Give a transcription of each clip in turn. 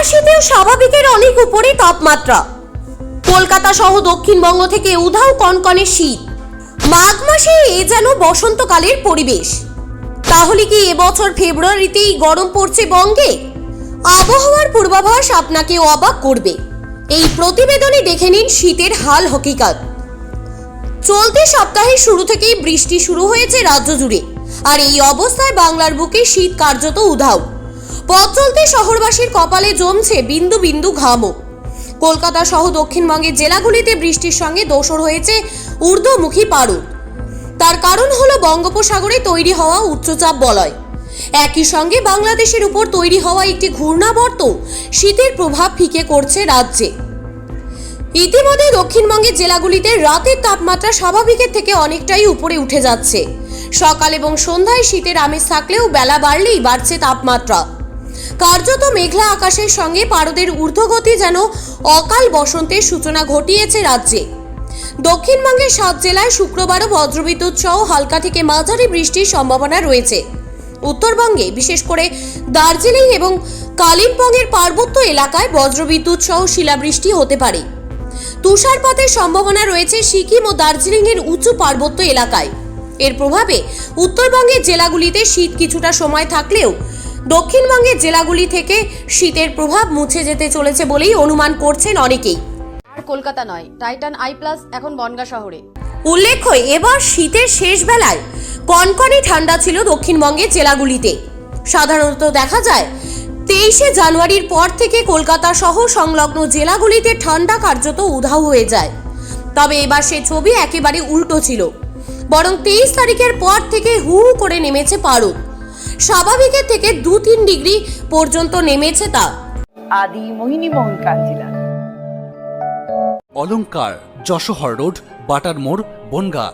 এবার শীতেও স্বাভাবিকের অনেক উপরে তাপমাত্রা। কলকাতা সহ দক্ষিণবঙ্গ থেকে উধাও কনকনে শীত। মাঘ মাসে এ যেন বসন্তকালের পরিবেশ। তাহলে কি এবছর ফেব্রুয়ারিতেই গরম পড়ছে বঙ্গে? আবহাওয়ার পূর্বাভাস আপনাকে অবাক করবে। এই প্রতিবেদনে দেখে নিন শীতের হাল হকিকত। চলতি সপ্তাহের শুরু থেকেই বৃষ্টি শুরু হয়েছে রাজ্য জুড়ে। আর এই অবস্থায় বাংলার বুকে শীত কার্যত উধাও। পথ চলতে শহরবাসীর কপালে জমছে বিন্দু বিন্দু ঘামও। কলকাতা সহ দক্ষিণবঙ্গের জেলাগুলিতে বৃষ্টির সঙ্গে দোসর হয়েছে ঊর্ধ্বমুখী পারদ তার কারণ হলো বঙ্গোপসাগরে তৈরি হওয়া উচ্চচাপ বলয়। একই সঙ্গে বাংলাদেশের উপর তৈরি হওয়া একটি ঘূর্ণাবর্ত শীতের প্রভাব ফিকে করছে রাজ্যে। ইতিমধ্যে দক্ষিণবঙ্গের জেলাগুলিতে রাতের তাপমাত্রা স্বাভাবিকের থেকে অনেকটাই উপরে উঠে যাচ্ছে। সকাল এবং সন্ধ্যায় শীতের আমেজ থাকলেও বেলা বাড়লেই বাড়ছে তাপমাত্রা। কার্যত মেঘলা আকাশের সঙ্গে পারদের ঊর্ধ্বগতি যেন অকাল বসন্তের সূচনা ঘটিয়েছে রাজ্যে। দক্ষিণবঙ্গের সাত জেলায় শুক্রবারও বজ্রবিদ্যুৎ সহ হালকা থেকে মাঝারি বৃষ্টির সম্ভাবনা রয়েছে। উত্তরবঙ্গে, বিশেষ করে দার্জিলিং এবং কালিম্পংয়ের পার্বত্য এলাকায় বজ্রবিদ্যুৎ সহ শিলাবৃষ্টি হতে পারে। তুষারপাতের সম্ভাবনা রয়েছে সিকিম ও দার্জিলিংয়ের উঁচু পার্বত্য এলাকায়। এর প্রভাবে উত্তরবঙ্গের জেলাগুলিতে শীত কিছুটা সময় থাকলেও দক্ষিণবঙ্গের জেলাগুলি থেকে শীতের প্রভাব মুছে যেতে চলেছে বলেই অনুমান করছেন অনেকেই। আর কলকাতা নয় টাইটান আই প্লাস এখন বনগা শহরে। উল্লেখ্য এবার শীতের শেষ বেলায় কনকনে ঠান্ডা ছিল দক্ষিণবঙ্গের জেলাগুলিতে। সাধারণত দেখা যায় তেইশে জানুয়ারির পর থেকে কলকাতা সহ সংলগ্ন জেলাগুলিতে ঠান্ডা কার্যত উধাও হয়ে যায়। তবে এবার সে ছবি একেবারে উল্টো ছিল। বরং তেইশ তারিখের পর থেকে হু হু করে নেমেছে পারদ। স্বাভাবিকের থেকে দু তিন ডিগ্রি পর্যন্ত নেমেছে তা। আদি মোহিনী মোহন কাঞ্জিলা অলংকার যশোহর রোড বাটার মোড় বনগা।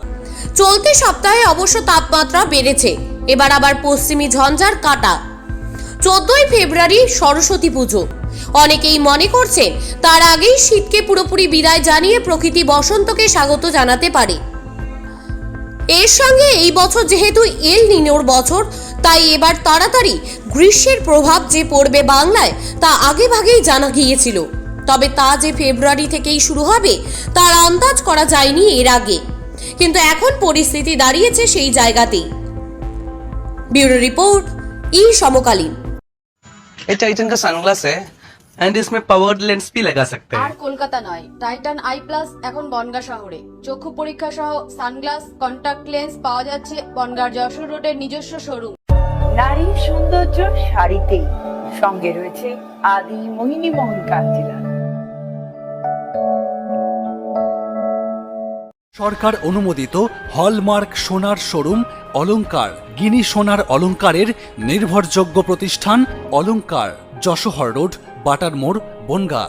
চলতি সপ্তাহে অবশ্য তাপমাত্রা বেড়েছে। এবার আবার পশ্চিমী ঝঞ্ঝার কাটা। চোদ্দই ফেব্রুয়ারি সরস্বতী পুজো। অনেকেই মনে করছেন তার আগেই শীতকে পুরোপুরি বিদায় জানিয়ে প্রকৃতি বসন্তকে স্বাগত জানাতে পারে। এর সঙ্গে এই বছর যেহেতু এল নিনোর বছর তাই এবার তাড়াতাড়ি গ্রীষ্মের প্রভাব যে পড়বে বাংলায় তা আগে ভাগেই জানা গিয়েছিল তবে তা যে ফেব্রুয়ারি থেকেই শুরু হবে তার আন্দাজ করা যায়নি এর আগে কিন্তু এখন পরিস্থিতি দাঁড়িয়েছে সেই জায়গাতেই ব্যুরো রিপোর্ট ই সমকালীন ये टाइटन का सनग्लास है एंड इसमें पावर्ड लेंस भी लगा सकते আর हैं কলকাতা নয় টাইটান আই প্লাস এখন বনগা শহরে চক্ষু পরীক্ষা সহ সানগ্লাস কন্টাক্ট লেন্স পাওয়া যাচ্ছে বনগার যশোর রোডের নিজস্ব শোরুম নারীর সৌন্দর্য শাড়িতেই সঙ্গে রয়েছে আদি মোহিনী মোহন কাঞ্জিলা সরকার অনুমোদিত হলমার্ক সোনার শোরুম, অলংকার, গিনি সোনার অলঙ্কারের নির্ভরযোগ্য প্রতিষ্ঠান অলঙ্কার যশোহর রোড বাটার মোড় বনগা।